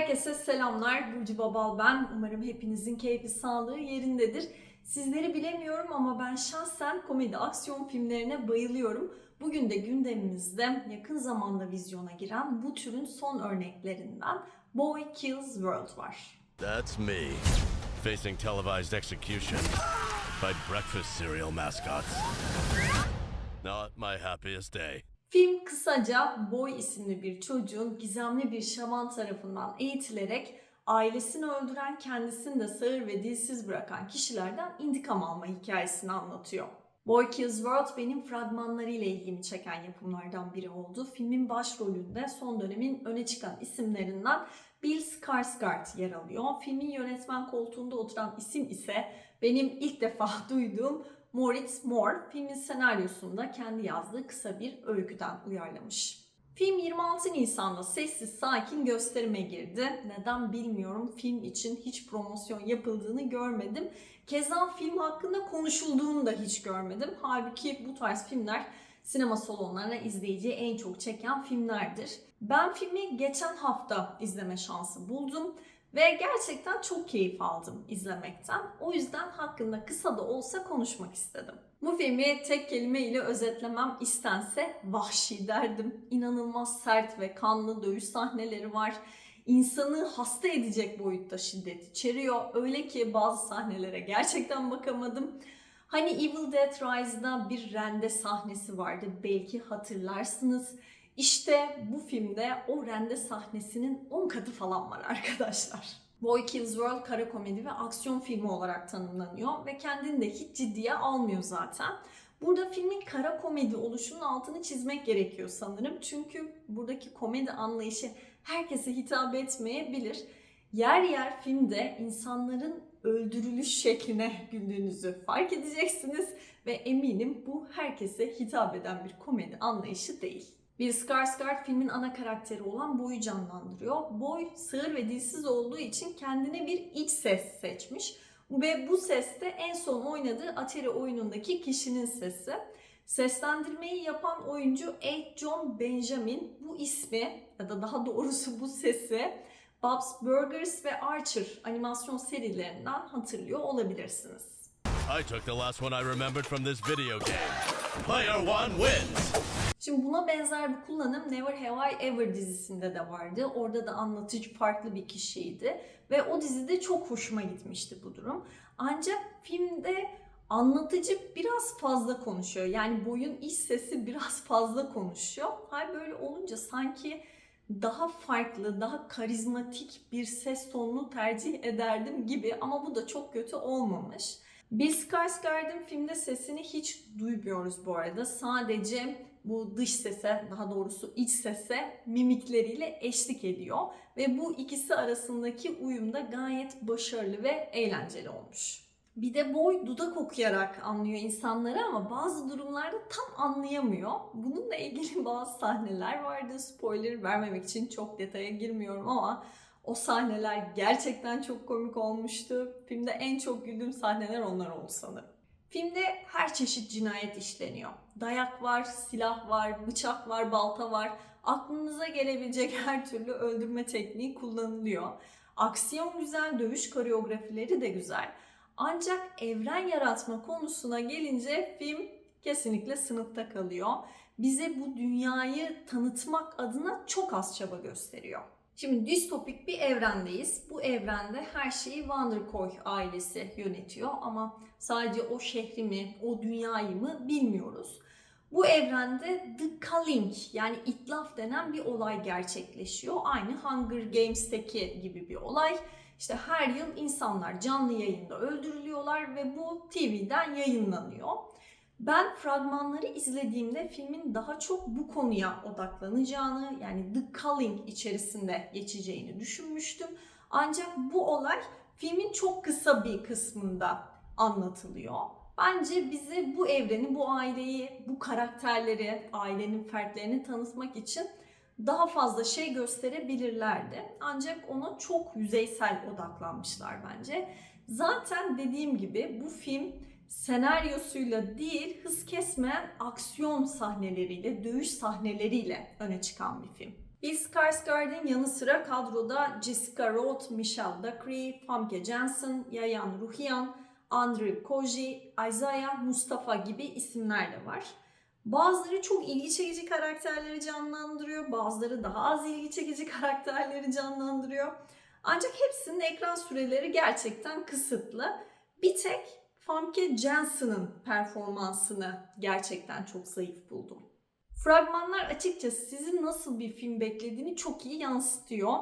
Herkese selamlar. Burcu Babal ben. Umarım hepinizin keyfi sağlığı yerindedir. Sizleri bilemiyorum ama ben şahsen komedi aksiyon filmlerine bayılıyorum. Bugün de gündemimizde yakın zamanda vizyona giren bu türün son örneklerinden Boy Kills World var. That's me, facing televised execution by breakfast cereal mascots. Not my happiest day. Film kısaca Boy isimli bir çocuğun gizemli bir şaman tarafından eğitilerek ailesini öldüren, kendisini de sağır ve dilsiz bırakan kişilerden intikam alma hikayesini anlatıyor. Boy Kills World benim fragmanlarıyla ilgimi çeken yapımlardan biri oldu. Filmin başrolünde son dönemin öne çıkan isimlerinden Bill Skarsgård yer alıyor. Filmin yönetmen koltuğunda oturan isim ise benim ilk defa duyduğum Moritz Moore filmin senaryosunda kendi yazdığı kısa bir öyküden uyarlamış. Film 26 Nisan'da sessiz sakin gösterime girdi. Neden bilmiyorum. Film için hiç promosyon yapıldığını görmedim. Keza film hakkında konuşulduğunu da hiç görmedim. Halbuki bu tarz filmler sinema salonlarına izleyiciyi en çok çeken filmlerdir. Ben filmi geçen hafta izleme şansı buldum. Ve gerçekten çok keyif aldım izlemekten. O yüzden hakkında kısa da olsa konuşmak istedim. Bu filmi tek kelime ile özetlemem istense vahşi derdim. İnanılmaz sert ve kanlı dövüş sahneleri var. İnsanı hasta edecek boyutta şiddet içeriyor. Öyle ki bazı sahnelere gerçekten bakamadım. Hani Evil Dead Rise'da bir rende sahnesi vardı. Belki hatırlarsınız. İşte bu filmde o rende sahnesinin 10 katı falan var arkadaşlar. Boy Kills World kara komedi ve aksiyon filmi olarak tanımlanıyor ve kendini de hiç ciddiye almıyor zaten. Burada filmin kara komedi oluşunun altını çizmek gerekiyor sanırım. Çünkü buradaki komedi anlayışı herkese hitap etmeyebilir. Yer yer filmde insanların öldürülüş şekline güldüğünüzü fark edeceksiniz ve eminim bu herkese hitap eden bir komedi anlayışı değil. Bill Skarsgård filmin ana karakteri olan Boy'u canlandırıyor. Boy sığır ve dilsiz olduğu için kendine bir iç ses seçmiş. Ve bu ses de en son oynadığı Atari oyunundaki kişinin sesi. Seslendirmeyi yapan oyuncu A. John Benjamin bu ismi ya da daha doğrusu bu sesi Bob's Burgers ve Archer animasyon serilerinden hatırlıyor olabilirsiniz. I took the last one I remembered from this video game. Player one wins! Şimdi buna benzer bir kullanım Never Have I Ever dizisinde de vardı. Orada da anlatıcı farklı bir kişiydi. Ve o dizide çok hoşuma gitmişti bu durum. Ancak filmde anlatıcı biraz fazla konuşuyor. Yani boyun iç sesi biraz fazla konuşuyor. Hal böyle olunca sanki daha farklı, daha karizmatik bir ses tonunu tercih ederdim gibi ama bu da çok kötü olmamış. Bill Skarsgård'ın filmde sesini hiç duymuyoruz bu arada. Sadece bu dış sese, daha doğrusu iç sese mimikleriyle eşlik ediyor. Ve bu ikisi arasındaki uyum da gayet başarılı ve eğlenceli olmuş. Bir de boy dudak okuyarak anlıyor insanları ama bazı durumlarda tam anlayamıyor. Bununla ilgili bazı sahneler vardı. Spoiler vermemek için çok detaya girmiyorum ama o sahneler gerçekten çok komik olmuştu. Filmde en çok güldüğüm sahneler onlar oldu sanırım. Filmde her çeşit cinayet işleniyor. Dayak var, silah var, bıçak var, balta var. Aklınıza gelebilecek her türlü öldürme tekniği kullanılıyor. Aksiyon güzel, dövüş koreografileri de güzel. Ancak evren yaratma konusuna gelince film kesinlikle sınıfta kalıyor. Bize bu dünyayı tanıtmak adına çok az çaba gösteriyor. Şimdi distopik bir evrendeyiz. Bu evrende her şeyi Vanderkoy ailesi yönetiyor ama sadece o şehri mi, o dünyayı mı bilmiyoruz. Bu evrende The Culling yani itlaf denen bir olay gerçekleşiyor. Aynı Hunger Games'teki gibi bir olay. İşte her yıl insanlar canlı yayında öldürülüyorlar ve bu TV'den yayınlanıyor. Ben fragmanları izlediğimde filmin daha çok bu konuya odaklanacağını yani The Culling içerisinde geçeceğini düşünmüştüm. Ancak bu olay filmin çok kısa bir kısmında anlatılıyor. Bence bize bu evreni, bu aileyi, bu karakterleri, ailenin fertlerini tanıtmak için daha fazla şey gösterebilirlerdi. Ancak ona çok yüzeysel odaklanmışlar bence. Zaten dediğim gibi bu film senaryosuyla değil hız kesmeyen aksiyon sahneleriyle, dövüş sahneleriyle öne çıkan bir film. Bill Skarsgård'ın yanı sıra kadroda Jessica Roth, Michelle Dockery, Famke Janssen, Yayan Ruhian, Andrew Koji, Isaiah Mustafa gibi isimler de var. Bazıları çok ilgi çekici karakterleri canlandırıyor, bazıları daha az ilgi çekici karakterleri canlandırıyor. Ancak hepsinin ekran süreleri gerçekten kısıtlı. Bir tek Famke Janssen'ın performansını gerçekten çok zayıf buldum. Fragmanlar açıkçası sizin nasıl bir film beklediğini çok iyi yansıtıyor.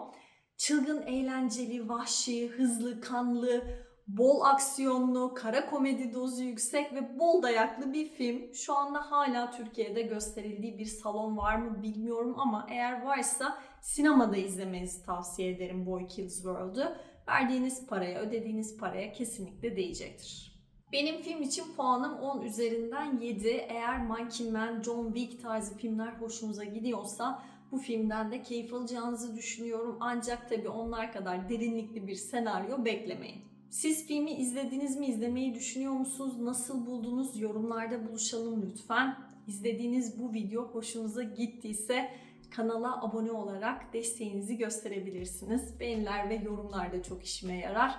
Çılgın, eğlenceli, vahşi, hızlı, kanlı, bol aksiyonlu, kara komedi dozu yüksek ve bol dayaklı bir film. Şu anda hala Türkiye'de gösterildiği bir salon var mı bilmiyorum ama eğer varsa sinemada izlemenizi tavsiye ederim Boy Kills World'u. Verdiğiniz paraya, ödediğiniz paraya kesinlikle değecektir. Benim film için puanım 10 üzerinden 7. Eğer Monkey Man, John Wick tarzı filmler hoşunuza gidiyorsa bu filmden de keyif alacağınızı düşünüyorum. Ancak tabii onlar kadar derinlikli bir senaryo beklemeyin. Siz filmi izlediniz mi? İzlemeyi düşünüyor musunuz? Nasıl buldunuz? Yorumlarda buluşalım lütfen. İzlediğiniz bu video hoşunuza gittiyse kanala abone olarak desteğinizi gösterebilirsiniz. Beğeniler ve yorumlar da çok işime yarar.